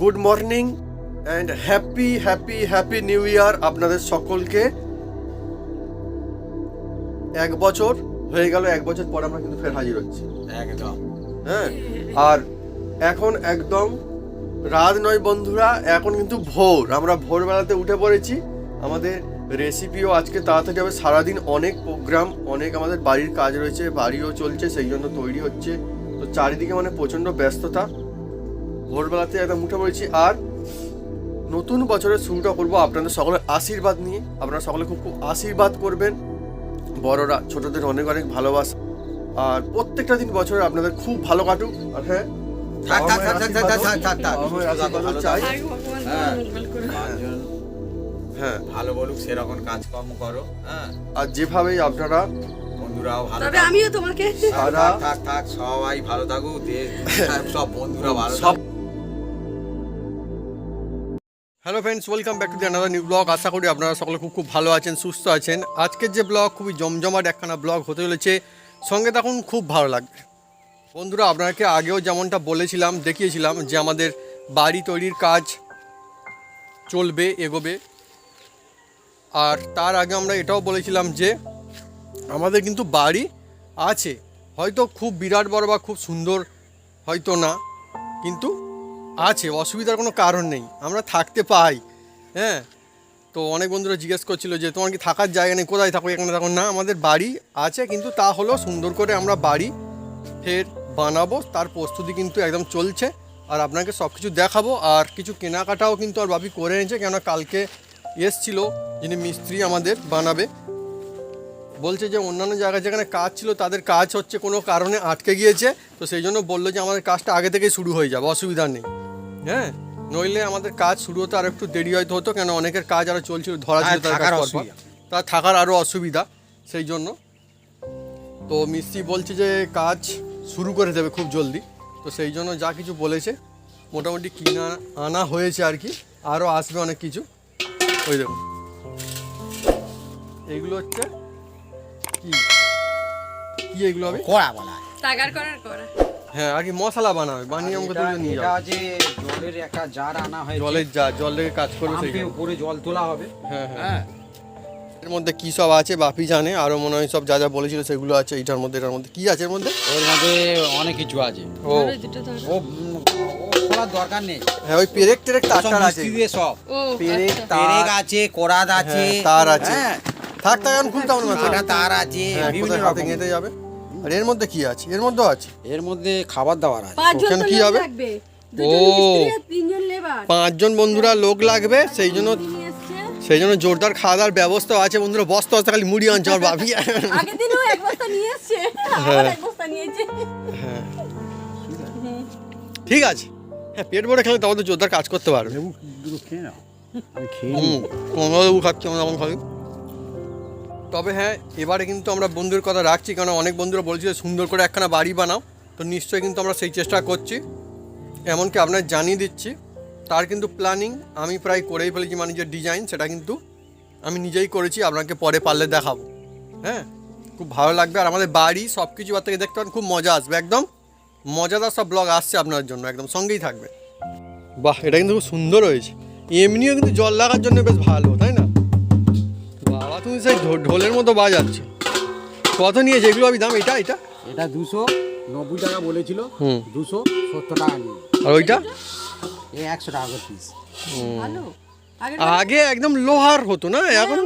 Good morning and happy happy happy new year আপনাদের সকলকে। এক বছর হয়ে গেল এক বছর পর আমরা কিন্তু ফের হাজির হচ্ছি। একদম। হ্যাঁ আর এখন একদম রাত নয় বন্ধুরা এখন কিন্তু ভোর। আমরা ভোরবেলাতে উঠে পড়েছি। আমাদের রেসিপিও আজকে তাড়াতাড়ি হবে। সারাদিন অনেক প্রোগ্রাম অনেক আমাদের বাড়ির কাজ রয়েছে বাড়িও চলছে সেই জন্য তৈরি হচ্ছে। তো চারিদিকে মানে প্রচণ্ড ব্যস্ততা। ভোরবেলাতে একটা মুঠা পড়েছি আর নতুন বছরের শুরুটা করব আপনাদের সকলের আশীর্বাদ নিয়ে। আপনারা সকলে খুব খুব আশীর্বাদ করবেন। বড়রা ছোটদের অনেক অনেক ভালোবাসা। আর প্রত্যেকটা দিন বছরে আপনাদের খুব ভালো কাটুক। আর হ্যাঁ হ্যাঁ। ভালো বলুক সেরকম কাজকর্ম করো হ্যাঁ। আর যেভাবেই আপনারা বন্ধুরাও সবাই ভালো থাকুক সব বন্ধুরা সব hello friends welcome back to the another new blog আশা করি আপনারা সকলে খুব খুব ভালো আছেন, সুস্থ আছেন। আজকের যে ব্লগ খুবই জমজমাট একখানা ব্লগ হতে চলেছে। সঙ্গে তখন খুব ভালো লাগবে। বন্ধুরা, আপনাকে আগেও যেমনটা বলেছিলাম, দেখিয়েছিলাম যে আমাদের বাড়ি তৈরির কাজ চলবে, এগোবে। আর তার আগে আমরা এটাও বলেছিলাম যে, আমাদের কিন্তু বাড়ি আছে। হয়তো খুব বিরাট বড় বা খুব সুন্দর, হয়তো না। কিন্তু আছে, অসুবিধার কোনো কারণ নেই, আমরা থাকতে পাই। হ্যাঁ? তো অনেক বন্ধুরা জিজ্ঞেস করছিল যে, তোমার কি থাকার জায়গা নেই? কোথায় থাকো? এখানে থাকো? না, আমাদের বাড়ি আছে, কিন্তু তা হলো সুন্দর করে আমরা বাড়ি ফের বানাবো, তার প্রস্তুতি কিন্তু একদম চলছে। আর আপনাকে সব কিছু দেখাবো, আর কিছু কেনাকাটাও কিন্তু আর বাপি করে এনেছে, কেননা কালকে এসছিল যিনি মিস্ত্রি আমাদের বানাবে। বলছে যে, অন্যান্য জায়গায় যেখানে কাজ ছিল, তাদের কাজ হচ্ছে কোনো কারণে আটকে গিয়েছে, তো সেই জন্য বলল যে, আমাদের কাজটা আগে থেকেই শুরু হয়ে যাবে, অসুবিধা নেই। হ্যাঁ নইলে আমাদের কাজ শুরু হতে আর একটু দেরি হয়তো হতো কেন অনেকের কাজ আরও চলছিল ধরা ছিল আর তার থাকার কাজ অসুবিধা। তার থাকার আরও অসুবিধা সেই জন্য। তো মিস্ত্রি বলছে যে কাজ শুরু করে দেবে খুব জলদি তো সেই জন্য যা কিছু বলেছে মোটামুটি কিনা আনা হয়েছে আর কি আরও আসবে অনেক কিছু। ওই দেখুন। এইগুলো হচ্ছে কি? কি এগুলো হবে? কড়া বলা হয়। তাগার করার করা হ্যাঁ আর কি মশলা বানাবে বানিয়ে আমাকে তুমি নিয়ে এটা যাও। যে জলের একটা জার আনা হয়েছে। জলের জল লেগে কাজ করবে সেই উপরে জল তোলা হবে। হ্যাঁ হ্যাঁ। হ্যাঁ। এর মধ্যে কি সব আছে বাপি জানে আরও মনে হয় সব যা যা বলেছিল সেগুলো আছে এটার মধ্যে এটার মধ্যে। কি আছে এর মধ্যে? ওর মধ্যে অনেক কিছু আছে। ও। ও খোলার দরকার নেই। হ্যাঁ ওই পেরেক টেরেক তার আছে। সব। পেরেক আচ্ছা। তার। পেরেক আছে কোরাদ আছে। হ্যাঁ, তার আছে। হ্যাঁ, থাক থাক এখন খুলতাম না? তার আছে হ্যাঁ বিভিন্ন রকম। গেঁথে যাবে? আর এর মধ্যে কি আছে? এর মধ্যেও আছে? এর মধ্যে খাবার দাবার আছে। ওখানে কি হবে? পাঁচজন বন্ধুরা লোক লাগবে সেই জন্য সেই জন্য জোরদার খাওয়া দাওয়ার ব্যবস্থা আছে বন্ধুরা বস্তা বস্তা খালি মুড়ি আনছে আমার বাপি এসছে হ্যাঁ। নিয়েছে। ঠিক আছে। হ্যাঁ পেট ভরে খেলে তবে তো জোরদার কাজ করতে পারবে। খাচ্ছি আমরা এখন খাই তবে হ্যাঁ এবারে কিন্তু আমরা বন্ধুর কথা রাখছি কারণ অনেক বন্ধুরা বলছিল সুন্দর করে একখানা বাড়ি বানাও। তো নিশ্চয়ই কিন্তু আমরা সেই চেষ্টা করছি। এমনকি আপনার জানিয়ে দিচ্ছি, তার কিন্তু প্ল্যানিং আমি প্রায় করেই ফেলেছি মানে যে ডিজাইন সেটা কিন্তু আমি নিজেই করেছি, আপনাকে পরে পারলে দেখাবো। হ্যাঁ? খুব ভালো লাগবে। আর আমাদের বাড়ি সব কিছু বার থেকে দেখতে পারেন খুব মজা আসবে, একদম মজাদার সব ব্লগ আসছে আপনার জন্য, একদম সঙ্গেই থাকবে। বাহ, এটা কিন্তু খুব সুন্দর হয়েছে। এমনিও কিন্তু জল লাগার জন্য বেশ ভালো, তাই না? বাবা, তুমি সেই ঢোলের মতো বাজাচ্ছ। কত নিয়েছে? এগুলো আমি দাম এটা এটা? এটা দুশো। নব্বই টাকা বলেছিল হুম। দুশো সত্তর টাকা নিয়ে। আর ওইটা? এই একশো টাকা করে পিস ভালো। আগে একদম লোহার হতো না? এখন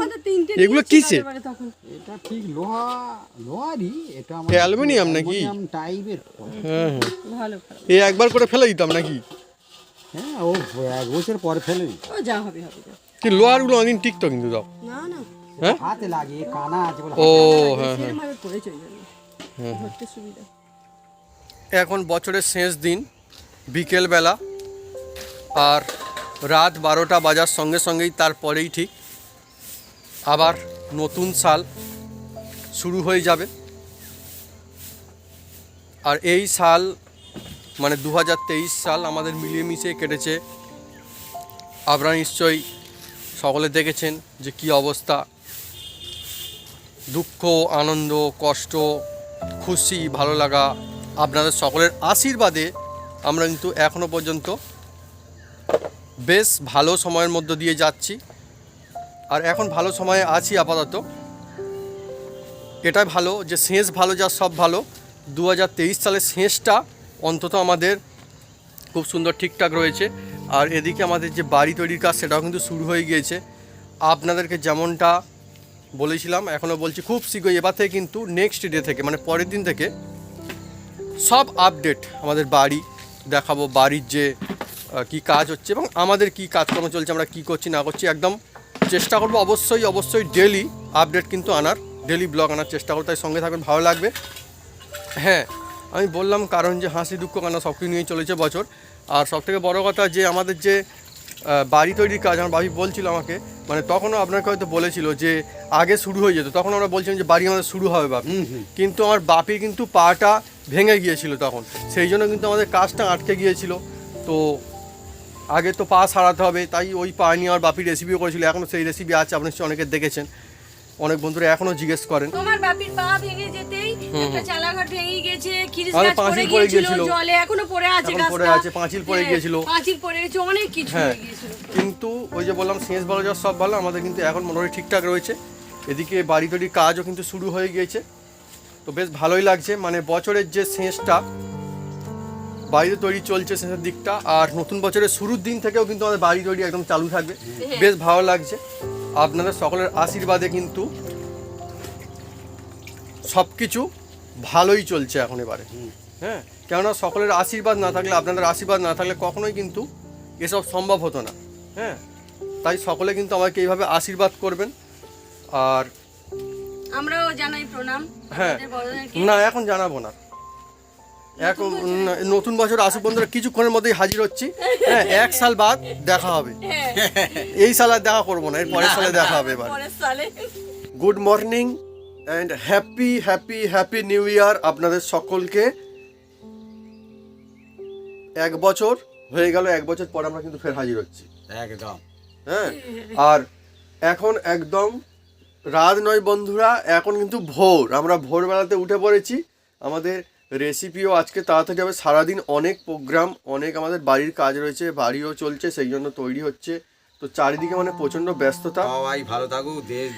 এগুলো কিসে এটা ঠিক লোহা লোহারই এটা এ অ্যালুমিনিয়াম নাকি? টাইপের হ্যাঁ হ্যাঁ। ভালো। ভালো এই একবার করে ফেলে দিতাম নাকি? হ্যাঁ ও এক বছর পরে ফেলে দিই। ও যা হবে অনেকদিন টিকতো কিন্তু দাও। না না। হ্যাঁ? হাতে লাগিয়ে কানা আছে বলে ও হ্যাঁ হ্যাঁ। সুবিধা। এখন বছরের শেষ দিন, বিকেলবেলা, আর রাত বারোটা বাজার সঙ্গে সঙ্গেই তারপরেই ঠিক। আবার নতুন সাল শুরু হয়ে যাবে। আর এই সাল মানে দু হাজার তেইশ সাল আমাদের মিলিয়ে মিশিয়ে কেটেছে। আপনারা নিশ্চয়ই সকলে দেখেছেন যে কি অবস্থা। দুঃখ, আনন্দ, কষ্ট, খুশি, ভালো লাগা। আপনাদের সকলের আশীর্বাদে আমরা কিন্তু এখনও পর্যন্ত বেশ ভালো সময়ের মধ্য দিয়ে যাচ্ছি। আর এখন ভালো সময়ে আছি আপাতত। এটাই ভালো যে শেষ ভালো যা সব ভালো। দু হাজার তেইশ সালের শেষটা অন্তত আমাদের খুব সুন্দর ঠিকঠাক রয়েছে। আর এদিকে আমাদের যে বাড়ি তৈরির কাজ সেটাও কিন্তু শুরু হয়ে গিয়েছে। আপনাদেরকে যেমনটা বলেছিলাম এখনও বলছি খুব শীঘ্রই এবার থেকে কিন্তু নেক্সট ডে থেকে মানে পরের দিন থেকে সব আপডেট আমাদের বাড়ি দেখাবো বাড়ির যে কি কাজ হচ্ছে এবং আমাদের কি কাজকর্ম চলছে আমরা কি করছি না করছি একদম চেষ্টা করব অবশ্যই অবশ্যই ডেলি আপডেট কিন্তু আনার ডেলি ব্লগ আনার চেষ্টা করতে তাই সঙ্গে থাকবেন ভালো লাগবে। হ্যাঁ আমি বললাম কারণ যে হাসি দুঃখ কান্না সব কিছু নিয়ে চলেছে বছর। আর সবথেকে বড় কথা যে আমাদের যে বাড়ি তৈরির কাজ আমার বাবি বলছিল আমাকে মানে তখনও আপনাকে হয়তো বলেছিল যে আগে শুরু হয়ে যেত তখন আমরা বলছিলাম যে বাড়ি আমাদের শুরু হবে বাপ। কিন্তু আমার বাপির কিন্তু পাটা ভেঙে গিয়েছিল তখন। সেই জন্য কিন্তু আমাদের কাজটা আটকে গিয়েছিল। তো আগে তো পা সারাতে হবে তাই ওই পা নিয়ে আমার বাপির রেসিপিও করেছিল। এখনও সেই রেসিপি আছে আপনি নিশ্চয়ই অনেকে দেখেছেন। অনেক বন্ধুরা এখনও জিজ্ঞেস করেন। তোমার বাপির পা ভেঙে যেতেই একটা চালাঘাট ভেঙে গেছে খিরিস গাছ পাঁচিল পড়ে পড়ে গিয়েছিল গিয়েছিল। জলে এখনও পড়ে আছে এখন পড়ে আছে, পাঁচিল পড়ে হ্যাঁ, গিয়েছিল। পাঁচিল পড়ে গেছে অনেক কিছু হ্যাঁ গিয়েছিল। কিন্তু ওই যে বললাম শেষ ভালো যা সব ভালো আমাদের কিন্তু এখন মোটামুটি ঠিকঠাক রয়েছে। এদিকে বাড়ি তৈরির কাজও কিন্তু শুরু হয়ে গিয়েছে। তো বেশ ভালোই লাগছে। মানে বছরের যে শেষটা বাড়িতে তৈরি চলছে শেষের দিকটা আর নতুন বছরের শুরুর দিন থেকেও কিন্তু আমাদের বাড়ি তৈরি একদম চালু থাকবে। বেশ ভালো লাগছে। আপনাদের সকলের আশীর্বাদে কিন্তু সব কিছু ভালোই চলছে এখন এবারে। হ্যাঁ কেননা সকলের আশীর্বাদ না থাকলে আপনাদের আশীর্বাদ না থাকলে কখনোই কিন্তু এসব সম্ভব হতো না। হ্যাঁ তাই সকলে কিন্তু আমাকে এইভাবে আশীর্বাদ করবেন। আর আমরাও জানাই প্রণাম। হ্যাঁ। না এখন জানাব না। এখন নতুন বছর আসুক বন্ধুরা কিছুক্ষণের মধ্যেই হাজির হচ্ছি। হ্যাঁ এক সাল বাদ দেখা হবে। হ্যাঁ, এই সাল আর দেখা করব না এর পরের সালে দেখা হবে এবার। Good morning and happy happy happy new year আপনাদের সকলকে। এক বছর হয়ে গেল এক বছর পর আমরা কিন্তু ফের হাজির হচ্ছি। একদম। হ্যাঁ আর এখন একদম রাত নয় বন্ধুরা এখন কিন্তু ভোর। আমরা ভোরবেলাতে উঠে পড়েছি। আমাদের রেসিপিও আজকে তাড়াতাড়ি হবে। সারাদিন অনেক প্রোগ্রাম অনেক আমাদের বাড়ির কাজ রয়েছে বাড়িও চলছে সেই জন্য তৈরি হচ্ছে। তো চারিদিকে মানে প্রচণ্ড ব্যস্ততা। সবাই ভালো থাকুক দেশ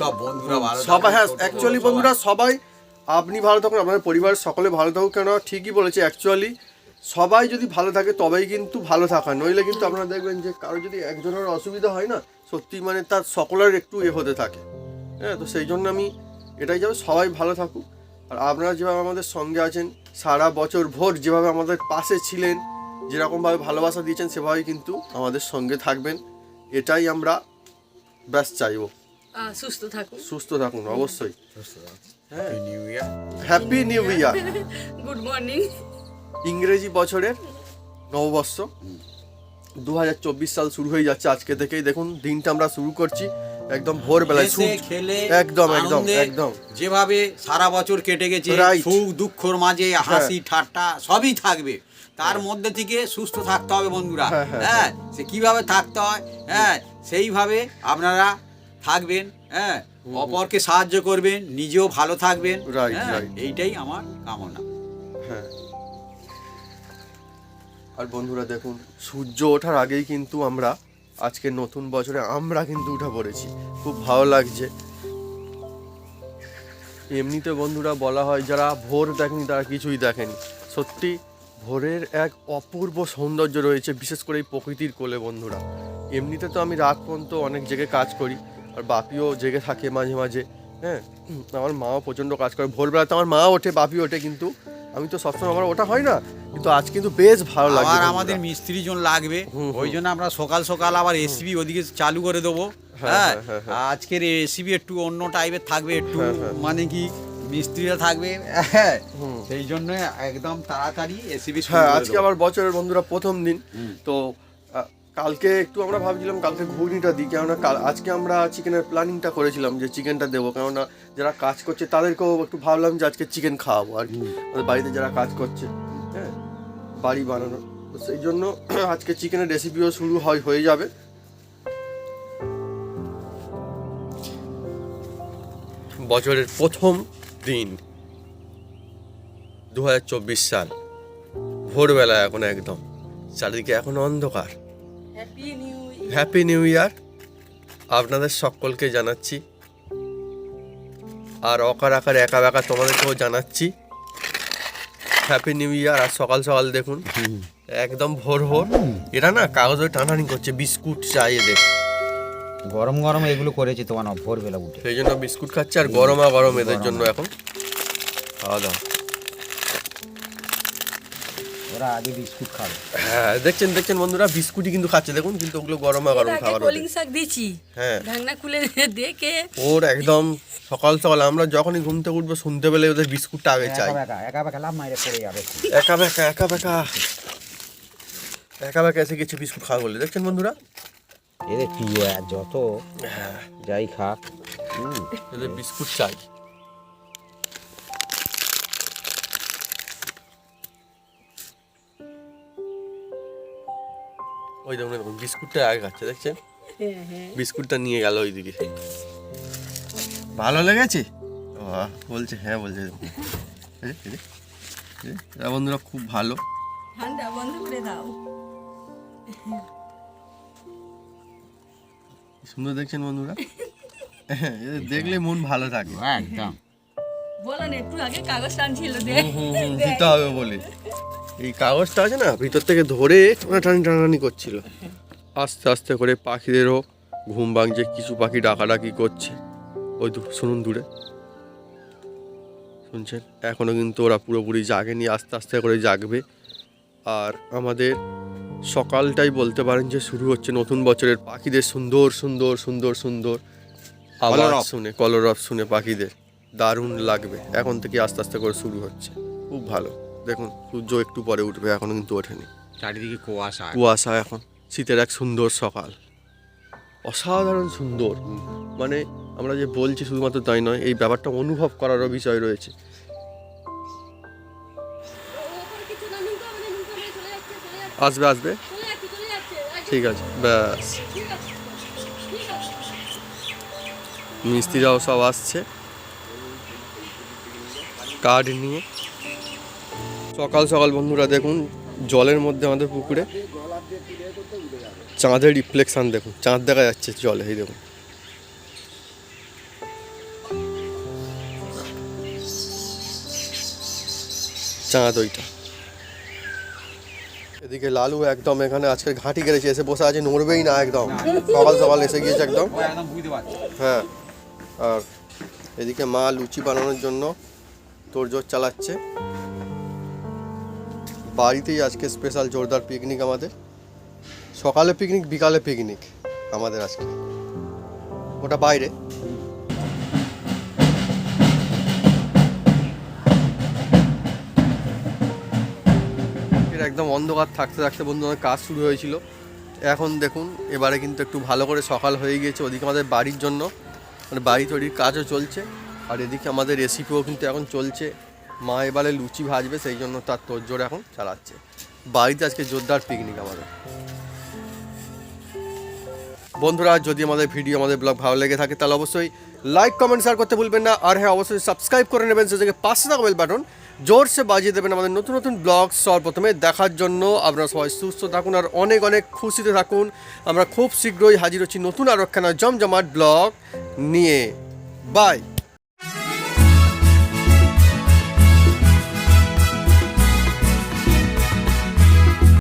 সব বন্ধুরা ভালো সবাই হ্যাঁ অ্যাকচুয়ালি বন্ধুরা সবাই আপনি ভালো থাকুন আপনার পরিবারের সকলে ভালো থাকুক কেন ঠিকই বলেছে অ্যাকচুয়ালি সবাই যদি ভালো থাকে তবেই কিন্তু ভালো থাকা। নইলে কিন্তু আপনারা দেখবেন যে কারও যদি একজনের অসুবিধা হয় না সত্যি মানে তার সকলের একটু এ হতে থাকে। হ্যাঁ তো সেই জন্য আমি এটাই যাবে সবাই ভালো থাকুক। আর আপনারা যেভাবে আমাদের সঙ্গে আছেন সারা বছর ভোর যেভাবে আমাদের পাশে ছিলেন যেরকমভাবে ভালোবাসা দিয়েছেন সেভাবেই কিন্তু আমাদের সঙ্গে থাকবেন। এটাই আমরা ব্যাস চাইব। সুস্থ থাকুন। সুস্থ থাকুন অবশ্যই। Happy new year happy new year good morning ইংরেজি বছরের নববর্ষ। দু হাজার চব্বিশ সাল শুরু হয়ে যাচ্ছে আজকে থেকেই। দেখুন দিনটা আমরা শুরু করছি। একদম ভোরবেলায় সূর্য- খেলে একদম একদম একদম। যেভাবে সারা বছর কেটে গেছে হ্যাঁ। সুখ দুঃখর মাঝে হাসি ঠাট্টা সবই থাকবে। তার মধ্যে থেকে সুস্থ থাকতে হবে বন্ধুরা। হ্যাঁ, হ্যাঁ, হ্যাঁ সে কীভাবে থাকতে হয়? হ্যাঁ সেইভাবে আপনারা থাকবেন হ্যাঁ। অপরকে সাহায্য করবেন নিজেও ভালো থাকবেন। হ্যাঁ, এইটাই আমার কামনা। হ্যাঁ। আর বন্ধুরা দেখুন সূর্য ওঠার আগেই কিন্তু আমরা আজকে নতুন বছরে আমরা কিন্তু উঠে পড়েছি। খুব ভালো লাগছে। এমনিতে বন্ধুরা বলা হয় যারা ভোর দেখেনি তারা কিছুই দেখেনি। সত্যি, ভোরের এক অপূর্ব সৌন্দর্য রয়েছে, বিশেষ করে এই প্রকৃতির কোলে বন্ধুরা। এমনিতে তো আমি রাত পর্যন্ত অনেক জেগে কাজ করি, আর বাপিও জেগে থাকে মাঝে মাঝে হ্যাঁ? আমার মাও প্রচণ্ড কাজ করে। ভোরবেলা তো আমার মা ওঠে, বাপি ওঠে কিন্তু আমি তো সবসময় আমার ওটা হয় না কিন্তু আজ কিন্তু বেশ ভালো লাগে আর আমাদের মিস্ত্রি জন লাগবে ওই জন্য আমরা সকাল সকাল আবার এসিবি ওদিকে চালু করে দেবো। হ্যাঁ, হ্যাঁ হ্যাঁ, হ্যাঁ, আজকের এসিবি একটু অন্য টাইপের থাকবে একটু। মানে কি মিস্ত্রিরা থাকবে হ্যাঁ সেই জন্য একদম তাড়াতাড়ি এসিবি হ্যাঁ আজকে আবার বছরের বন্ধুরা প্রথম দিন তো কালকে একটু আমরা ভাবছিলাম কালকে ঘুগনিটা দিই কেননা কাল আজকে আমরা চিকেনের প্ল্যানিংটা করেছিলাম যে চিকেনটা দেবো কেননা যারা কাজ করছে তাদেরকেও একটু ভাবলাম যে আজকে চিকেন খাওয়াবো আর কি। বাড়িতে যারা কাজ করছে হ্যাঁ বাড়ি বানানো। তো সেই জন্য আজকে চিকেনের রেসিপিও শুরু হয় হয়ে যাবে। বছরের প্রথম দিন দু হাজার চব্বিশ সাল ভোরবেলা এখন একদম চারিদিকে এখন অন্ধকার। হ্যাপি নিউ ইয়ার আপনাদের সকলকে জানাচ্ছি। আর অকার আকার একা বেকা তোমাদেরকেও জানাচ্ছি। হ্যাপি নিউ ইয়ার আর সকাল সকাল দেখুন। একদম ভোর ভোর। এরা না কাগজে টানানি করছে বিস্কুট চাই এদের। গরম গরম এগুলো করেছি তোমার ভোরবেলা উঠে। সেই জন্য বিস্কুট খাচ্ছে আর গরমা গরম এদের জন্য এখন। খাওয়া দাওয়া। ওরা আগে বিস্কুট খাবে। হ্যাঁ দেখছেন দেখছেন বন্ধুরা বিস্কুটই কিন্তু খাচ্ছে দেখুন কিন্তু ওগুলো গরমা গরম খাবার। কলিং শাক দিয়েছি। হ্যাঁ। ঢাকনা খুলে দেখে। ওর একদম সকাল সকাল আমরা যখনই ঘুম থেকে উঠবো শুনতে পেলে ওদের বিস্কুটটা আগে চাই। একা একা বেকা লাভ মাইরে পড়ে যাবে। একা বেকা একা বেকা। একা বেকা এসে গেছে বিস্কুট খাওয়া বলে। দেখছেন বন্ধুরা? এদের প্রিয় যত যাই খাক। এদের বিস্কুট চাই। ওই দেখুন দেখুন বিস্কুটটা আগে খাচ্ছে দেখছেন? বিস্কুটটা নিয়ে গেল ওইদিকে। ভালো লেগেছে? বলছে হ্যাঁ বলছে। বন্ধুরা খুব ভালো। ঠান্ডা বন্ধ করে দাও। সুন্দর দেখছেন বন্ধুরা? হ্যাঁ, দেখলে মন ভালো থাকে। একদম। বলো না একটু আগে কাগজ টানছিল দিতে হবে বলে। এই কাগজটা আছে না ভিতর থেকে ধরে টানাটানি টানাটানি করছিল। আস্তে আস্তে করে পাখিদেরও ঘুম ভাঙছে কিছু পাখি ডাকাডাকি করছে। ওই শুনুন দূরে। শুনছেন? এখনও কিন্তু ওরা পুরোপুরি জাগেনি আস্তে আস্তে করে জাগবে। আর আমাদের সকালটাই বলতে পারেন যে শুরু হচ্ছে নতুন বছরের পাখিদের সুন্দর সুন্দর সুন্দর সুন্দর আওয়াজ কলরব। শুনে কলরব শুনে পাখিদের। দারুণ লাগবে। এখন থেকে আস্তে আস্তে করে শুরু হচ্ছে। খুব ভালো। দেখুন সূর্য একটু পরে উঠবে এখনও কিন্তু ওঠেনি। চারিদিকে কুয়াশা। কুয়াশা এখন শীতের এক সুন্দর সকাল। অসাধারণ সুন্দর। মানে আমরা যে বলছি শুধুমাত্র তাই নয় এই ব্যাপারটা অনুভব করারও বিষয় রয়েছে। আসবে আসবে। ঠিক আছে ব্যাস। মিস্ত্রিরাও সব আসছে। কার্ড নিয়ে। সকাল সকাল বন্ধুরা দেখুন, জলের মধ্যে আমাদের পুকুরে চাঁদের রিফ্লেকশান দেখুন, চাঁদ দেখা যাচ্ছে জলে, এই দেখুন। চাঁদ ওইটা। এদিকে লালু একদম এখানে আজকে ঘাঁটি গেড়েছে এসে বসে আছে, নড়বেই না একদম। সকাল সকাল এসে গিয়েছে একদম। হ্যাঁ আর এদিকে মা লুচি বানানোর জন্য তোড়জোড় চালাচ্ছে। বাড়িতেই আজকে স্পেশাল জোরদার পিকনিক আমাদের। সকালে পিকনিক বিকালে পিকনিক আমাদের আজকে। ওটা বাইরে। একদম অন্ধকার থাকতে থাকতে বন্ধু আমার কাজ শুরু হয়েছিল। এখন দেখুন, এবারে কিন্তু একটু ভালো করে সকাল হয়ে গিয়েছে, ওদিকে আমাদের বাড়ির জন্য। মানে বাড়ি তৈরির কাজও চলছে, আর এদিকে আমাদের রেসিপিও কিন্তু এখন চলছে। মা এবারে লুচি ভাজবে, সেই জন্য তার তোড়জোড় এখন চালাচ্ছে। বাড়িতে আজকে জোরদার পিকনিক আমাদের। বন্ধুরা, যদি আমাদের ভিডিও আমাদের ব্লগ ভালো লেগে থাকে, তাহলে অবশ্যই লাইক কমেন্ট শেয়ার করতে ভুলবেন না। আর হ্যাঁ অবশ্যই সাবস্ক্রাইব করে নেবেন সে থেকে পাশে থাকা বেল বাটন জোরসে বাজিয়ে দেবেন আমাদের নতুন নতুন ব্লগ সর্বপ্রথমে। দেখার জন্য আপনারা সবাই সুস্থ থাকুন আর অনেক অনেক খুশিতে থাকুন। আমরা খুব শীঘ্রই হাজির হচ্ছি নতুন আর একখানা জমজমাট ব্লগ নিয়ে। বাই